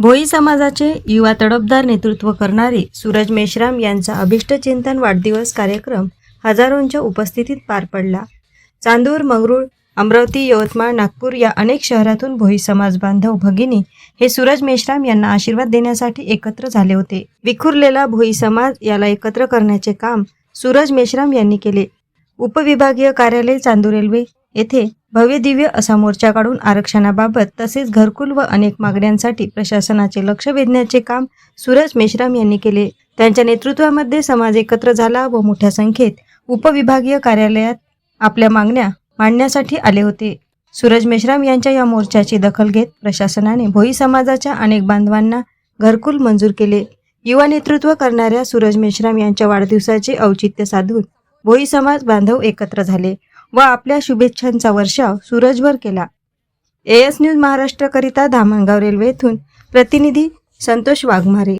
भोई समाजाचे युवा तडफदार नेतृत्व करणारे सूरज मेश्राम यांचा अभिष्टचिंतन वाढदिवस कार्यक्रम हजारोंच्या उपस्थितीत पार पडला. चांदूर मंगरूळ अमरावती यवतमाळ नागपूर या अनेक शहरातून भोई समाज बांधव भगिनी हे सूरज मेश्राम यांना आशीर्वाद देण्यासाठी एकत्र झाले होते. विखुरलेला भोई समाज याला एकत्र करण्याचे काम सूरज मेश्राम यांनी केले. उपविभागीय कार्यालय चांदूर रेल्वे येथे भव्य दिव्य असा मोर्चा काढून आरक्षणाबाबत तसेच घरकुल व अनेक मागण्यांसाठी प्रशासनाचे लक्ष वेधण्याचे काम सूरज मेश्राम यांनी केले. त्यांच्या नेतृत्वामध्ये समाज एकत्र झाला व मोठ्या संख्येत उपविभागीय कार्यालयात आपल्या मागण्या मांडण्यासाठी आले होते. सूरज मेश्राम यांच्या या मोर्चाची दखल घेत प्रशासनाने भोई समाजाच्या अनेक बांधवांना घरकुल मंजूर केले. युवा नेतृत्व करणाऱ्या सूरज मेश्राम यांच्या वाढदिवसाचे औचित्य साधून भोई समाज बांधव एकत्र झाले. व आपल्या शुभेच्छांचा वर्षाव सूरजवर केला. एएस न्यूज महाराष्ट्रकरिता धामणगाव रेल्वे येथून प्रतिनिधी संतोष वाघमारे.